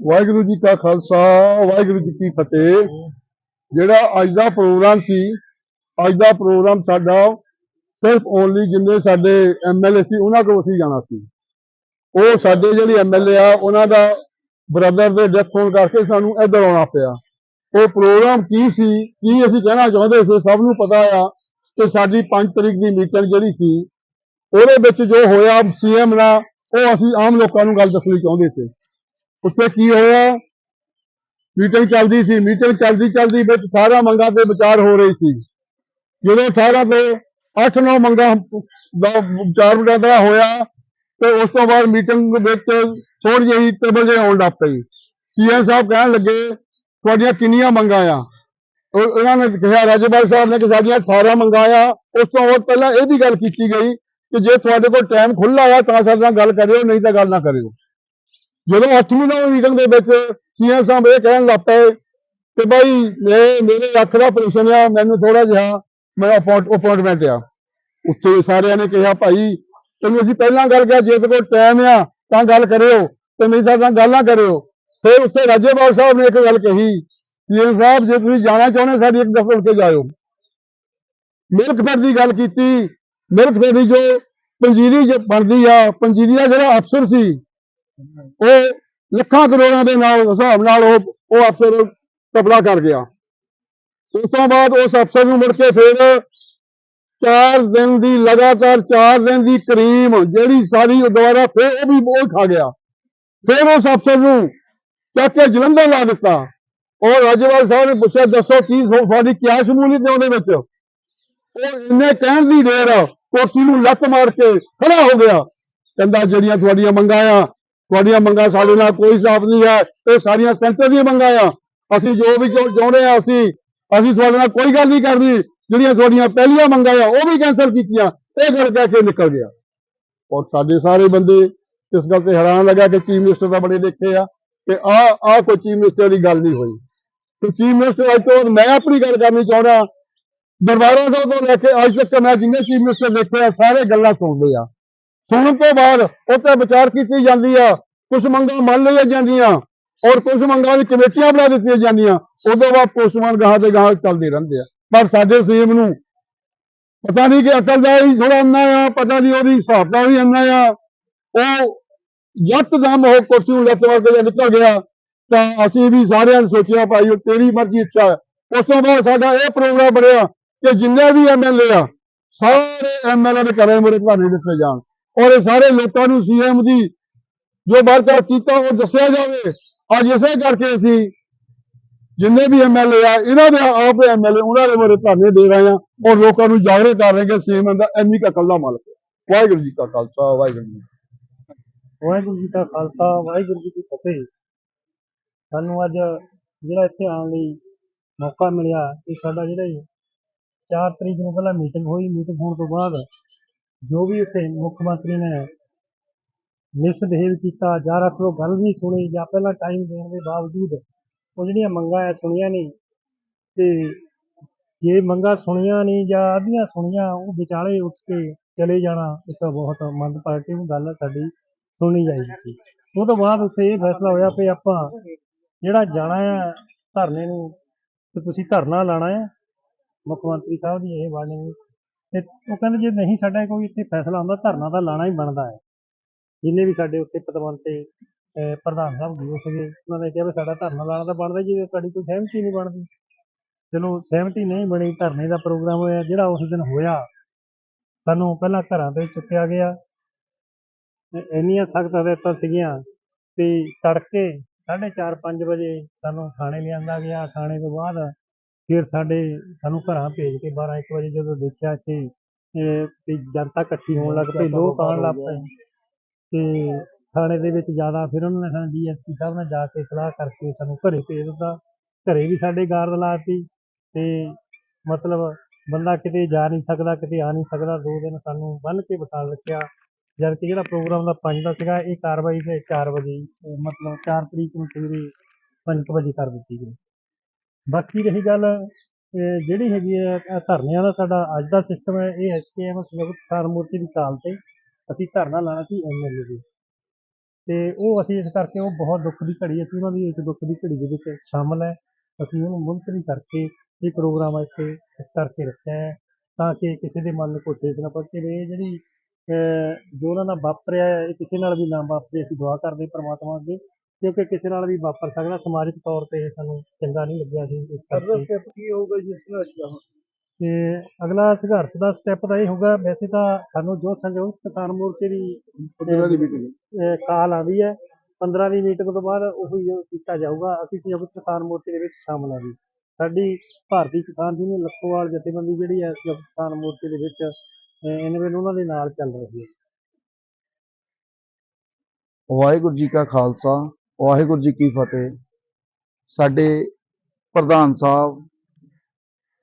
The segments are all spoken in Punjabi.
ਵਾਹਿਗੁਰੂ ਜੀ ਕਾ ਖਾਲਸਾ, ਵਾਹਿਗੁਰੂ ਜੀ ਕੀ ਫਤਿਹ। ਜਿਹੜਾ ਅੱਜ ਦਾ ਪ੍ਰੋਗਰਾਮ ਸੀ, ਅੱਜ ਦਾ ਪ੍ਰੋਗਰਾਮ ਸਾਡਾ ਸਿਰਫ ਓਨਲੀ ਜਿੰਨੇ ਸਾਡੇ ਐਮਐਲਏ ਸੀ, ਉਹਨਾਂ ਕੋਲ ਅਸੀਂ ਜਾਣਾ ਸੀ। ਉਹ ਸਾਡੇ ਜਿਹੜੇ ਐਮਐਲਏ ਆ, ਉਹਨਾਂ ਦਾ ਬ੍ਰਦਰ ਦੇ ਡੈਥ ਹੋਣ ਕਰਕੇ ਸਾਨੂੰ ਇੱਧਰ ਆਉਣਾ ਪਿਆ। ਉਹ ਪ੍ਰੋਗਰਾਮ ਕੀ ਸੀ, ਕੀ ਅਸੀਂ ਕਹਿਣਾ ਚਾਹੁੰਦੇ ਸੀ, ਸਭ ਨੂੰ ਪਤਾ ਆ ਕਿ ਸਾਡੀ 5 ਤਰੀਕ ਦੀ ਮੀਟਿੰਗ ਜਿਹੜੀ ਸੀ, ਉਹਦੇ ਵਿੱਚ ਜੋ ਹੋਇਆ ਸੀਐਮ ਨਾਲ, ਉਹ ਅਸੀਂ ਆਮ ਲੋਕਾਂ ਨੂੰ ਗੱਲ ਦੱਸਣੀ ਚਾਹੁੰਦੇ ਸੀ। ਉੱਥੇ ਕੀ ਹੋਇਆ? ਮੀਟਿੰਗ ਚੱਲਦੀ ਸੀ, ਮੀਟਿੰਗ ਚੱਲਦੀ ਚੱਲਦੀ ਵਿੱਚ 18 ਮੰਗਾਂ ਤੇ ਵਿਚਾਰ ਹੋ ਰਹੀ ਸੀ। ਜਦੋਂ 18 ਤੋਂ 8-9 ਮੰਗਾਂ ਦਾ ਵਿਚਾਰ ਵਟਾਂਦਰਾ ਹੋਇਆ, ਤੇ ਉਸ ਤੋਂ ਬਾਅਦ ਮੀਟਿੰਗ ਵਿੱਚ ਥੋੜੀ ਜਿਹੀ ਟੇਬਲ ਜਿਹੀ ਆਉਣ ਲੱਗ ਪਈ। ਸੀਐਮ ਸਾਹਿਬ ਕਹਿਣ ਲੱਗੇ, ਤੁਹਾਡੀਆਂ ਕਿੰਨੀਆਂ ਮੰਗਾਂ ਆ? ਉਹ ਉਹਨਾਂ ਨੇ ਕਿਹਾ ਰਾਜਪਾਲ ਸਾਹਿਬ ਨੇ ਕਿ ਸਾਡੀਆਂ 18 ਮੰਗਾਂ ਆ। ਉਸ ਤੋਂ ਬਾਅਦ ਪਹਿਲਾਂ ਇਹ ਵੀ ਗੱਲ ਕੀਤੀ ਗਈ ਕਿ ਜੇ ਤੁਹਾਡੇ ਕੋਲ ਟਾਈਮ ਖੁੱਲਾ ਆ ਤਾਂ ਸਾਡੇ ਨਾਲ ਗੱਲ ਕਰਿਓ, ਨਹੀਂ ਤਾਂ ਗੱਲ ਨਾ ਕਰਿਓ। ਜਦੋਂ ਅੱਠਵੀਂ ਨੌਵੀਂ ਮੀਟਿੰਗ ਦੇ ਵਿੱਚ ਸੀਐਮ ਸਾਹਿਬ ਇਹ ਕਹਿਣ ਲੱਗ ਪਏ ਕਿ ਭਾਈ ਇਹ ਮੇਰੇ ਅੱਖ ਦਾ ਆਪਰੇਸ਼ਨ ਆ, ਮੈਨੂੰ ਥੋੜਾ ਜਿਹਾ ਮੇਰਾ ਅਪਾਇੰਟਮੈਂਟ ਆ। ਉੱਥੇ ਸਾਰਿਆਂ ਨੇ ਕਿਹਾ, ਭਾਈ, ਤੈਨੂੰ ਅਸੀਂ ਪਹਿਲਾਂ ਗੱਲ ਕਿਹਾ, ਜੇ ਤੇ ਕੋਲ ਟਾਈਮ ਆ, ਤਾਂ ਗੱਲ ਕਰਿਓ, ਤੇ ਨਹੀਂ ਤਾਂ ਤਾਂ ਗੱਲ ਕਰਿਓ। ਫਿਰ ਉੱਥੇ ਰਾਜੇਵਾਲ ਸਾਹਿਬ ਨੇ ਇੱਕ ਗੱਲ ਕਹੀ ਸੀਐਮ ਸਾਹਿਬ, ਜੇ ਤੁਸੀਂ ਜਾਣਾ ਚਾਹੁੰਦੇ ਸਾਡੀ ਇੱਕ ਦਫ਼ਤਰ ਉੱਠ ਜਾਇਓ। ਮਿਲਕ ਫੈਡ ਦੀ ਗੱਲ ਕੀਤੀ। ਮਿਲਕ ਦੀ ਜੋ ਪੰਜੀਰੀ ਜੋ, ਬਣਦੀ ਆ, ਪੰਜੀਰੀ ਦਾ ਜਿਹੜਾ ਅਫਸਰ ਸੀ ਉਹ ਲੱਖਾਂ ਕਰੋੜਾਂ ਦੇ ਨਾਲ, ਹਿਸਾਬ ਨਾਲ ਉਹ ਉਹ ਅਫਸਰ ਕਬਲਾ ਕਰ ਗਿਆ। ਉਸ ਤੋਂ ਬਾਅਦ ਉਸ ਅਫਸਰ ਨੂੰ ਮੁੜ ਕੇ ਫਿਰ ਚਾਰ ਦਿਨ ਦੀ, ਲਗਾਤਾਰ ਚਾਰ ਦਿਨ ਦੀ ਕਰੀਮ, ਜਿਹੜੀ ਸਾਰੀ ਉਹ ਦੁਬਾਰਾ ਫਿਰ ਉਹ ਵੀ ਉਹ ਖਾ ਗਿਆ। ਫਿਰ ਉਸ ਅਫਸਰ ਨੂੰ ਚੱਕ ਕੇ ਜਲੰਧਰ ਲਾ ਦਿੱਤਾ। ਔਰ ਰਾਜੇਵਾਲ ਸਾਹਿਬ ਨੇ ਪੁੱਛਿਆ, ਦੱਸੋ ਕੀ ਤੁਹਾ- ਤੁਹਾਡੀ ਕਿਆ ਸ਼ਮੂਲੀਅਤ ਹੈ ਉਹਦੇ ਵਿੱਚ? ਉਹ ਇੰਨੇ ਕਹਿਣ ਦੀ ਦੇਰ ਕੁਰਸੀ ਨੂੰ ਲੱਤ ਮਾਰ ਕੇ ਖੜਾ ਹੋ ਗਿਆ। ਕਹਿੰਦਾ, ਜਿਹੜੀਆਂ ਤੁਹਾਡੀਆਂ ਮੰਗਾਂ ਆ ਤੁਹਾਡੀਆਂ ਮੰਗਾਂ ਸਾਡੇ ਨਾਲ ਕੋਈ ਸਾਫ਼ ਨਹੀਂ ਹੈ, ਇਹ ਸਾਰੀਆਂ ਸੈਂਟਰ ਦੀਆਂ ਮੰਗਾਂ ਆ। ਅਸੀਂ ਜੋ ਵੀ ਚਾਹੁੰਦੇ ਆ ਅਸੀਂ ਅਸੀਂ ਤੁਹਾਡੇ ਨਾਲ ਕੋਈ ਗੱਲ ਨਹੀਂ ਕਰਨੀ। ਜਿਹੜੀਆਂ ਤੁਹਾਡੀਆਂ ਪਹਿਲੀਆਂ ਮੰਗਾਂ ਆ, ਉਹ ਵੀ ਕੈਂਸਲ ਕੀਤੀਆਂ। ਇਹ ਗੱਲ ਕਹਿ ਕੇ ਨਿਕਲ ਗਿਆ। ਔਰ ਸਾਡੇ ਸਾਰੇ ਬੰਦੇ ਇਸ ਗੱਲ ਤੇ ਹੈਰਾਨ ਲੱਗਾ ਕਿ ਚੀਫ ਮਿਨਿਸਟਰ ਦਾ ਬੜੇ ਦੇਖੇ ਆ ਕਿ ਆ ਆ ਕੋਈ ਚੀਫ ਮਿਨਿਸਟਰ ਦੀ ਗੱਲ ਨਹੀਂ ਹੋਈ। ਤੇ ਚੀਫ ਮਿਨਿਸਟਰ ਅੱਜ ਤੋਂ ਮੈਂ ਆਪਣੀ ਗੱਲ ਕਰਨੀ ਚਾਹੁੰਦਾ, ਦਰਬਾਰਾ ਸਾਹਿਬ ਤੋਂ ਲੈ ਕੇ ਅੱਜ ਤੱਕ ਮੈਂ ਜਿੰਨੇ ਚੀਫ ਮਿਨਿਸਟਰ ਦੇਖੇ ਆ, ਸਾਰੇ ਗੱਲਾਂ ਸੁਣਦੇ ਆ। ਸੁਣਨ ਤੋਂ ਬਾਅਦ ਉੱਤੇ ਵਿਚਾਰ ਕੀਤੀ ਜਾਂਦੀ ਆ। ਕੁਝ ਮੰਗਾਂ ਮੰਨ ਲਈਆਂ ਜਾਂਦੀਆਂ ਔਰ ਕੁਝ ਮੰਗਾਂ ਦੀ ਕਮੇਟੀਆਂ ਬਣਾ ਦਿੱਤੀਆਂ ਜਾਂਦੀਆਂ। ਉਦੋਂ ਬਾਅਦ ਪੋਸਟਮਾਨ ਗਾਹ ਦੇ ਗਾਹਾਂ ਚੱਲਦੇ ਰਹਿੰਦੇ ਆ। ਪਰ ਸਾਡੇ ਸੀਐਮ ਨੂੰ ਪਤਾ ਨਹੀਂ ਕਿ ਅਕਲ ਦਾ ਹੀ ਥੋੜਾ ਅੰਨਾ ਆ, ਪਤਾ ਨਹੀਂ ਉਹਦੀ ਹਿਸਾਬ ਦਾ ਵੀ ਅੰਨਾ ਆ। ਉਹ ਯਕਦਮ ਉਹ ਕੁਰਸੀ ਨੂੰ ਲੱਤ ਮਾਰ ਕੇ ਨਿਕਲ ਗਿਆ, ਤਾਂ ਅਸੀਂ ਵੀ ਸਾਰਿਆਂ ਨੇ ਸੋਚਿਆ, ਭਾਈ ਉਹ ਤੇਰੀ ਮਰਜ਼ੀ ਇੱਛਾ ਹੈ। ਉਸ ਤੋਂ ਬਾਅਦ ਸਾਡਾ ਇਹ ਪ੍ਰੋਗਰਾਮ ਬਣਿਆ ਕਿ ਜਿੰਨੇ ਵੀ ਐਮਐਲਏ ਆ, ਸਾਰੇ ਐਮਐਲਏ ਦੇ ਘਰੇ ਮੇਰੇ ਧਰਨੇ ਦਿੱਤੇ ਜਾਣ। ਔਰ ਇਹ ਸਾਰੇ ਲੋਕਾਂ ਨੂੰ ਸੀਐਮ ਦੀ ਜੋ ਵਾਅਦਾ ਕੀਤਾ ਉਹ ਦੱਸਿਆ ਜਾਵੇ। ਅੱਜ ਇਸੇ ਕਰਕੇ ਅਸੀਂ ਜਿੰਨੇ ਵੀ ਐਮਐਲਏ ਆ, ਇਹਨਾਂ ਦੇ ਆਪ ਐਮਐਲਏ ਉਹਨਾਂ ਦੇ ਮੇਰੇ ਧਰਨੇ ਦੇ ਰਹੇ ਆ ਔਰ ਲੋਕਾਂ ਨੂੰ ਜਾਗਰੂਕ ਕਰ ਰਹੇ ਕਿ ਸੀਐਮ ਦਾ ਇੰਨੀ ਕੁ ਅਕਲ ਮਾਲਕ ਹੈ। ਵਾਹਿਗੁਰੂ ਜੀ ਕਾ ਖਾਲਸਾ, ਵਾਹਿਗੁਰੂ ਜੀ ਕੀ ਫਤਿਹ। ਵਾਹਿਗੁਰੂ ਜੀ ਕਾ ਖਾਲਸਾ, ਵਾਹਿਗੁਰੂ ਜੀ ਕੀ ਫਤਿਹ। ਸਾਨੂੰ ਅੱਜ ਜਿਹੜਾ ਇੱਥੇ ਆਉਣ ਲਈ ਮੌਕਾ ਮਿਲਿਆ, ਇਹ ਸਾਡਾ ਜਿਹੜਾ ਇਹ 4 ਤਰੀਕ ਨੂੰ ਪਹਿਲਾਂ ਮੀਟਿੰਗ ਹੋਈ ਮੀਟਿੰਗ ਹੋਣ ਤੋਂ ਬਾਅਦ ਜੋ ਵੀ ਉੱਥੇ ਮੁੱਖ ਮੰਤਰੀ ਨੇ ਮਿਸਬਿਹੇਵ ਕੀਤਾ, ਜਾਂ ਰੱਖ ਲੋ ਗੱਲ ਨਹੀਂ ਸੁਣੀ, ਜਾਂ ਪਹਿਲਾਂ ਟਾਈਮ ਦੇਣ ਦੇ ਬਾਵਜੂਦ ਉਹ ਜਿਹੜੀਆਂ ਮੰਗਾਂ ਐ ਸੁਣੀਆਂ ਨਹੀਂ ਤੇ ਜੇ ਮੰਗਾਂ ਸੁਣੀਆਂ ਨਹੀਂ ਜਾਂ ਅੱਧੀਆਂ ਸੁਣੀਆਂ, ਉਹ ਵਿਚਾਲੇ ਉੱਠ ਕੇ ਚਲੇ ਜਾਣਾ ਇੱਕ ਬਹੁਤ ਮੰਦ ਪਾਰਟੀ ਮੰਦਭਾਗੀ ਗੱਲ ਸਾਡੀ ਸੁਣੀ ਜਾਏਗੀ ਸੀ। ਉਹ ਤੋਂ ਬਾਅਦ ਉੱਥੇ ਇਹ ਫੈਸਲਾ ਹੋਇਆ ਵੀ ਆਪਾਂ ਜਿਹੜਾ ਜਾਣਾ ਆ ਧਰਨੇ ਨੂੰ, ਤੇ ਤੁਸੀਂ ਧਰਨਾ ਲਾਣਾ ਹੈ ਮੁੱਖ ਮੰਤਰੀ ਸਾਹਿਬ ਦੀ ਇਹ ਵਾਰਨਿੰਗ ਤੇ ਉਹ ਕਹਿੰਦੇ ਜੇ ਨਹੀਂ ਸਾਡਾ ਕੋਈ ਇੱਥੇ ਫੈਸਲਾ ਹੁੰਦਾ, ਧਰਨਾ ਤਾਂ ਲਾਣਾ ਹੀ ਬਣਦਾ ਹੈ। ਜਿੰਨੇ ਵੀ ਸਾਡੇ ਉੱਤੇ ਪਤਵੰਤੇ ਪ੍ਰਧਾਨ ਸਾਹਿਬ ਗਏ ਸੀਗੇ, ਉਹਨਾਂ ਨੇ ਕਿਹਾ ਵੀ ਸਾਡਾ ਧਰਨਾ ਲਾਣਾ ਤਾਂ ਬਣਦਾ ਜੀ ਜੇ ਸਾਡੀ ਕੋਈ ਸਹਿਮਤੀ ਨਹੀਂ ਬਣਦੀ। ਚਲੋ, ਸਹਿਮਤੀ ਨਹੀਂ ਬਣੀ, ਧਰਨੇ ਦਾ ਪ੍ਰੋਗਰਾਮ ਹੋਇਆ, ਜਿਹੜਾ ਉਸ ਦਿਨ ਹੋਇਆ, ਸਾਨੂੰ ਪਹਿਲਾਂ ਘਰਾਂ ਤੇ ਚੁੱਕਿਆ ਗਿਆ। ਇੰਨੀਆਂ ਸਖਤ ਹਦਾਇਤਾਂ ਸੀਗੀਆਂ ਤੇ ਤੜਕੇ 4:30 5 ਵਜੇ ਸਾਨੂੰ ਥਾਣੇ ਲਿਆਂਦਾ ਗਿਆ। ਥਾਣੇ ਤੋਂ ਬਾਅਦ ਫਿਰ ਸਾਡੇ ਸਾਨੂੰ ਘਰਾਂ ਭੇਜ ਕੇ 12 1 ਵਜੇ ਜਦੋਂ ਦੇਖਿਆ ਕਿ ਇਹ ਵੀ ਜਨਤਾ ਇਕੱਠੀ ਹੋਣ ਲੱਗ ਪਈ ਲੋਕ ਆਉਣ ਲੱਗ ਪਏ। ਤੇ ਥਾਣੇ ਦੇ ਵਿੱਚ ਜ਼ਿਆਦਾ ਫਿਰ ਉਹਨਾਂ ਨੇ ਸਾਨੂੰ ਡੀਐਸਪੀ ਸਾਹਿਬ ਨਾਲ ਜਾ ਕੇ ਸਲਾਹ ਕਰਕੇ ਸਾਨੂੰ ਘਰੇ ਭੇਜ ਦਿੱਤਾ। ਘਰੇ ਵੀ ਸਾਡੇ ਗਾਰਡ ਲਾਤੀ ਤੇ ਮਤਲਬ ਬੰਦਾ ਕਿਤੇ ਜਾ ਨਹੀਂ ਸਕਦਾ ਕਿਤੇ ਆ ਨਹੀਂ ਸਕਦਾ। ਦੋ ਦਿਨ ਸਾਨੂੰ ਬੰਨ੍ਹ ਕੇ ਬਿਠਾ ਰੱਖਿਆ। ਜਦ ਕਿ ਜਿਹੜਾ ਪ੍ਰੋਗਰਾਮ ਦਾ ਪੰਜ ਦਾ ਸੀਗਾ ਇਹ ਕਾਰਵਾਈ ਤੇ 4 ਵਜੇ ਮਤਲਬ 4 ਤਰੀਕ ਨੂੰ ਸਵੇਰੇ ਪੰਜ ਕੁ ਵਜੇ ਕਰ ਦਿੱਤੀ ਗਈ। ਬਾਕੀ ਰਹੀ ਗੱਲ ਜਿਹੜੀ ਹੈਗੀ ਹੈ ਧਰਨਿਆਂ ਦਾ ਸਾਡਾ ਅੱਜ ਦਾ ਸਿਸਟਮ ਹੈ, ਇਹ ਐਸਕੇਐਮ ਸੁਖਬੀਰ ਮੂਰਤੀ ਦੀ ਕਾਲ ਤੇ ਅਸੀਂ ਧਰਨਾ ਲਾਣਾ ਸੀ ਐਮਐਲਏ ਦੇ। ਤੇ ਉਹ ਅਸੀਂ ਇਸ ਕਰਕੇ ਉਹ ਬਹੁਤ ਦੁੱਖ ਦੀ ਘੜੀ ਅਸੀਂ ਉਹਨਾਂ ਦੀ ਇਸ ਦੁੱਖ ਦੀ ਘੜੀ ਦੇ ਵਿੱਚ ਸ਼ਾਮਲ ਹੈ। ਅਸੀਂ ਉਹਨੂੰ ਮੁਲਤਵੀ ਕਰਕੇ ਇਹ ਪ੍ਰੋਗਰਾਮ ਇੱਥੇ ਇਸ ਕਰਕੇ ਰੱਖਿਆ ਹੈ, ਤਾਂ ਕਿ ਕਿਸੇ ਦੇ ਮਨ ਨੂੰ ਕੋਈ ਠੇਸ ਨਾ ਪਹੁੰਚੇ ਇਹ ਜਿਹੜੀ ਜੋ ਉਹਨਾਂ ਨਾਲ ਵਾਪਰਿਆ ਹੈ, ਇਹ ਕਿਸੇ ਨਾਲ ਵੀ ਨਾ ਵਾਪਰੇ, ਅਸੀਂ ਦੁਆ ਕਰਦੇ ਪਰਮਾਤਮਾ ਅੱਗੇ। ਕਿਉਂਕਿ ਕਿਸੇ ਨਾਲ ਵੀ ਵਾਪਰ ਸਕਦਾ ਸਮਾਜਿਕ ਤੌਰ ਤੇ ਇਹ ਸਾਨੂੰ ਚੰਗਾ ਨਹੀਂ ਲੱਗਿਆ ਸੀ ਇਸ ਕਰਕੇ। ਸਟੈਪ ਕੀ ਹੋਊਗਾ ਜੀ ਇਸ ਤਰ੍ਹਾਂ ਤੇ ਅਗਲਾ ਸੰਘਰਸ਼ ਦਾ ਸਟੈਪ ਤਾਂ ਇਹ ਹੋਊਗਾ ਵੈਸੇ ਤਾਂ ਸਾਨੂੰ ਜੋ ਸੰਯੁਕਤ ਕਿਸਾਨ ਮੋਰਚੇ ਦੀ ਦੀ ਮੀਟਿੰਗ ਅਹ ਕਾਲ ਆਉਂਦੀ ਹੈ 15 ਦੀ ਮੀਟਿੰਗ ਤੋਂ ਬਾਅਦ ਉਹ ਹੀ ਉਹ ਕੀਤਾ ਜਾਊਗਾ ਅਸੀਂ ਸੰਯੁਕਤ ਕਿਸਾਨ ਮੋਰਚੇ ਦੇ ਵਿੱਚ ਸ਼ਾਮਲ ਹਾਂ ਜੀ। ਸਾਡੀ ਭਾਰਤੀ ਕਿਸਾਨ ਯੂਨੀਅਨ ਲੱਖੋਵਾਲ ਜਥੇਬੰਦੀ ਜਿਹੜੀ ਹੈ ਸੰਯੁਕਤ ਕਿਸਾਨ ਮੋਰਚੇ ਦੇ ਵਿੱਚ ਇਨਵੇਨ ਉਹਨਾਂ ਦੇ ਨਾਲ ਚੱਲ ਰਹੀ ਹੈ। ਵਾਹਿਗੁਰੂ ਜੀ ਕਾ ਖਾਲਸਾ ਵਾਹਿਗੁਰੂ ਜੀ ਕੀ ਫਤਿਹ। ਸਾਡੇ ਪ੍ਰਧਾਨ ਸਾਹਿਬ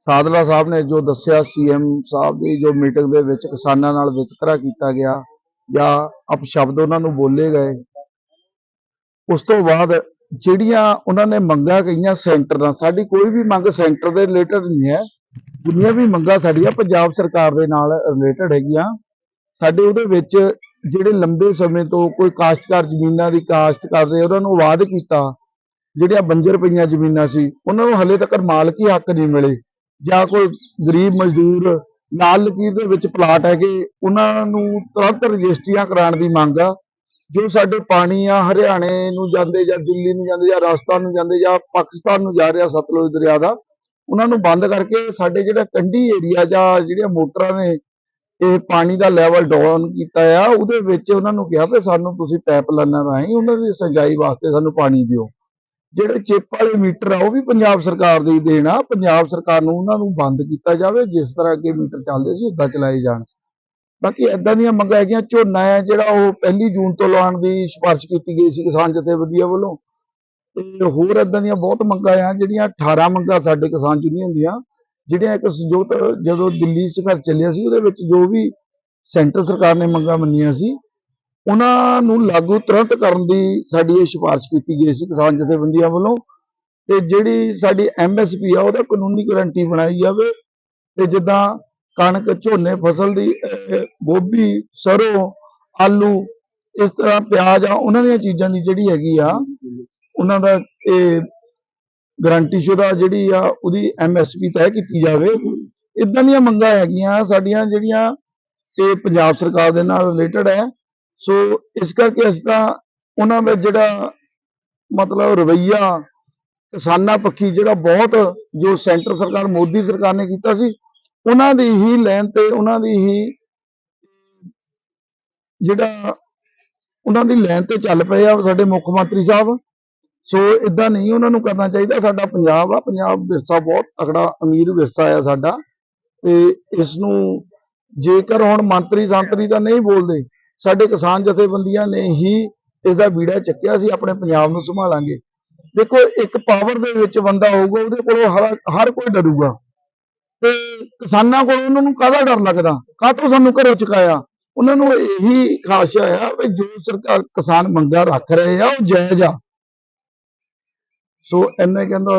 ਸਾਦਲਾ ਸਾਹਿਬ ਨੇ ਜੋ ਦੱਸਿਆ, ਸੀਐਮ ਸਾਹਿਬ ਦੀ ਜੋ ਮੀਟਿੰਗ ਦੇ ਵਿੱਚ ਕਿਸਾਨਾਂ ਨਾਲ ਵਿਤਕਰਾ ਕੀਤਾ ਗਿਆ, ਜਾਂ ਅਪਸ਼ਬਦ ਉਹਨਾਂ ਨੂੰ ਬੋਲੇ ਗਏ, ਉਸ ਤੋਂ ਬਾਅਦ ਜਿਹੜੀਆਂ ਉਹਨਾਂ ਨੇ ਮੰਗਾਂ ਕਹੀਆਂ ਸੈਂਟਰ ਨਾਲ, ਸਾਡੀ ਕੋਈ ਵੀ ਮੰਗ ਸੈਂਟਰ ਦੇ ਰਿਲੇਟਡ ਨਹੀਂ ਹੈ। ਜਿੰਨੀਆਂ ਵੀ ਮੰਗਾਂ ਸਾਡੀਆਂ ਪੰਜਾਬ ਸਰਕਾਰ ਦੇ ਨਾਲ ਰਿਲੇਟਡ ਹੈਗੀਆਂ, ਸਾਡੇ ਉਹਦੇ ਵਿੱਚ ਜਿਹੜੇ ਲੰਬੇ ਸਮੇਂ ਤੋਂ ਕੋਈ ਕਾਸ਼ਤਕਾਰ ਜ਼ਮੀਨਾਂ ਦੀ ਕਾਸ਼ਤ ਕਰਦੇ ਉਹਨਾਂ ਨੂੰ ਵਾਅਦ ਕੀਤਾ, ਜਿਹੜੀਆਂ ਬੰਜਰ ਪਈਆਂ ਜ਼ਮੀਨਾਂ ਸੀ, ਉਹਨਾਂ ਨੂੰ ਹਲੇ ਤੱਕ ਮਾਲਕੀ ਹੱਕ ਨਹੀਂ ਮਿਲੇ, ਜਾਂ ਕੋਈ ਗਰੀਬ ਮਜ਼ਦੂਰ ਲਾਲ ਲਕੀਰ ਦੇ ਵਿੱਚ ਪਲਾਟ ਹੈਗੇ, ਉਹਨਾਂ ਨੂੰ ਤੁਰੰਤ ਰਜਿਸਟਰੀਆਂ ਕਰਾਉਣ ਦੀ ਮੰਗ ਆ, ਜੋ ਸਾਡੇ ਪਾਣੀ ਆ, ਹਰਿਆਣੇ ਨੂੰ ਜਾਂਦੇ ਜਾਂ ਦਿੱਲੀ ਨੂੰ ਜਾਂਦੇ ਜਾਂ ਰਾਜਸਥਾਨ ਨੂੰ ਜਾਂਦੇ ਜਾਂ ਪਾਕਿਸਤਾਨ ਨੂੰ ਜਾ ਰਿਹਾ ਸਤਲੁਜ ਦਰਿਆ ਦਾ, ਉਹਨਾਂ ਨੂੰ ਬੰਦ ਕਰਕੇ ਸਾਡੇ ਜਿਹੜਾ ਕੰਢੀ ਏਰੀਆ ਜਾਂ ਜਿਹੜੀਆਂ ਮੋਟਰਾਂ ਨੇ ਇਹ ਪਾਣੀ ਦਾ ਲੈਵਲ ਡਾਊਨ ਕੀਤਾ ਆ, ਉਹਦੇ ਵਿੱਚ ਉਹਨਾਂ ਨੂੰ ਕਿਹਾ ਵੀ ਸਾਨੂੰ ਤੁਸੀਂ ਪਾਈਪ ਲਾਈਨਾਂ ਰਾਹੀਂ ਉਹਨਾਂ ਦੀ ਸਿੰਜਾਈ ਵਾਸਤੇ ਸਾਨੂੰ ਪਾਣੀ ਦਿਓ। ਜਿਹੜੇ ਚਿੱਪ ਵਾਲੇ ਮੀਟਰ ਆ, ਉਹ ਵੀ ਪੰਜਾਬ ਸਰਕਾਰ ਦੀ ਦੇਣ ਆ। ਪੰਜਾਬ ਸਰਕਾਰ ਨੂੰ ਉਹਨਾਂ ਨੂੰ ਬੰਦ ਕੀਤਾ ਜਾਵੇ, ਜਿਸ ਤਰ੍ਹਾਂ ਅੱਗੇ ਮੀਟਰ ਚੱਲਦੇ ਸੀ ਉਦਾਂ ਚਲਾਏ ਜਾਣ। ਬਾਕੀ ਏਦਾਂ ਦੀਆਂ ਮੰਗਾਂ ਹੈਗੀਆਂ, ਝੋਨਾ ਹੈ ਜਿਹੜਾ ਉਹ ਪਹਿਲੀ ਜੂਨ ਤੋਂ ਲਾਉਣ ਦੀ ਸਿਫਾਰਿਸ਼ ਕੀਤੀ ਗਈ ਸੀ ਕਿਸਾਨ ਜਥੇਬੰਦੀਆਂ ਵੱਲੋਂ। ਤੇ ਹੋਰ ਏਦਾਂ ਦੀਆਂ ਬਹੁਤ ਮੰਗਾਂ ਆ, ਜਿਹੜੀਆਂ 18 ਮੰਗਾਂ ਸਾਡੇ ਕਿਸਾਨ ਯੂਨੀਅਨ ਦੀਆਂ। ਜਿਹੜੀਆਂ ਇੱਕ ਸੰਯੁਕਤ ਜਦੋਂ ਦਿੱਲੀ ਸੰਘਰਸ਼ ਚੱਲਿਆ ਸੀ, ਉਹਦੇ ਵਿੱਚ ਜੋ ਵੀ ਸੈਂਟਰ ਸਰਕਾਰ ਨੇ ਮੰਗਾਂ ਮੰਨੀਆਂ ਸੀ, ਉਹਨਾਂ ਨੂੰ ਲਾਗੂ ਤੁਰੰਤ ਕਰਨ ਦੀ ਸਾਡੀ ਇਹ ਸਿਫਾਰਿਸ਼ ਕੀਤੀ ਗਈ ਸੀ ਕਿਸਾਨ ਜਥੇਬੰਦੀਆਂ ਵੱਲੋਂ ਤੇ ਜਿਹੜੀ ਸਾਡੀ ਐਮਐਸਪੀ ਆ, ਉਹਦਾ ਕਾਨੂੰਨੀ ਗਾਰੰਟੀ ਬਣਾਈ ਜਾਵੇ ਤੇ ਜਿੱਦਾਂ ਕਣਕ, ਝੋਨੇ, ਫਸਲ ਦੀ ਗੋਭੀ, ਸਰੋਂ, ਆਲੂ, ਇਸ ਤਰ੍ਹਾਂ ਪਿਆਜ਼ ਆ, ਉਹਨਾਂ ਦੀਆਂ ਚੀਜ਼ਾਂ ਦੀ ਜਿਹੜੀ ਹੈਗੀ ਆ, ਉਹਨਾਂ ਦਾ ਇਹ ਗਰੰਟੀ ਸ਼ੁਦਾ ਜਿਹੜੀ ਆ ਉਹਦੀ ਐਮਐਸਪੀ ਤੈਅ ਕੀਤੀ ਜਾਵੇ। ਇਦਾਂ ਦੀਆਂ ਮੰਗਾਂ ਹੈਗੀਆਂ, ਸਾਡੀਆਂ ਜਿਹੜੀਆਂ ਇਹ ਪੰਜਾਬ ਸਰਕਾਰ ਦੇ ਨਾਲ ਰਿਲੇਟਡ ਹੈ। ਸੋ ਇਸ ਕਰਕੇ ਅਸੀਂ ਤਾਂ ਉਹਨਾਂ ਦਾ ਜਿਹੜਾ ਮਤਲਬ ਰਵਈਆ, ਕਿਸਾਨਾਂ ਪੱਖੀ ਜਿਹੜਾ ਬਹੁਤ ਜੋ ਸੈਂਟਰ ਸਰਕਾਰ, ਮੋਦੀ ਸਰਕਾਰ ਨੇ ਕੀਤਾ ਸੀ, ਉਹਨਾਂ ਦੀ ਹੀ ਲੈਣ ਤੇ ਉਹਨਾਂ ਦੀ ਹੀ ਜਿਹੜਾ ਉਹਨਾਂ ਦੀ ਲੈਣ ਤੇ ਚੱਲ ਪਏ ਆ ਸਾਡੇ ਮੁੱਖ ਮੰਤਰੀ ਸਾਹਿਬ। ਸੋ ਇਦਾਂ ਨਹੀਂ ਉਹਨਾਂ ਨੂੰ ਕਰਨਾ ਚਾਹੀਦਾ, ਸਾਡਾ ਪੰਜਾਬ ਆ, ਪੰਜਾਬ ਵਿਰਸਾ ਬਹੁਤ ਤਕੜਾ, ਅਮੀਰ ਵਿਰਸਾ ਆ ਸਾਡਾ। ਤੇ ਇਸ ਨੂੰ ਜੇਕਰ ਹੁਣ ਮੰਤਰੀ ਸੰਤਰੀ ਤਾਂ ਨਹੀਂ ਬੋਲਦੇ, ਸਾਡੇ ਕਿਸਾਨ ਜਥੇਬੰਦੀਆਂ ਨੇ ਹੀ ਇਸ ਦਾ ਬੀੜਾ ਚੱਕਿਆ ਸੀ, ਆਪਣੇ ਪੰਜਾਬ ਨੂੰ ਸੰਭਾਲਾਂਗੇ। ਦੇਖੋ, ਇੱਕ ਪਾਵਰ ਦੇ ਵਿੱਚ ਬੰਦਾ ਹੋਊਗਾ, ਉਹਦੇ ਕੋਲੋਂ ਹਰ ਹਰ ਕੋਈ ਡਰੂਗਾ। ਤੇ ਕਿਸਾਨਾਂ ਕੋਲ ਉਹਨਾਂ ਨੂੰ ਕਾਹਦਾ ਡਰ ਲੱਗਦਾ? ਕਾਹਤੋਂ ਸਾਨੂੰ ਘਰੋਂ ਚੁਕਾਇਆ? ਉਹਨਾਂ ਨੂੰ ਇਹੀ ਖਾਸ਼ਾ ਆ ਵੀ ਜੋ ਸਰਕਾਰ ਕਿਸਾਨ ਮੰਗਾਂ ਰੱਖ ਰਹੇ ਆ, ਉਹ ਜਾਇਜ਼ ਆ। ਸੋ ਇੰਨੇ ਕਹਿੰਦਾ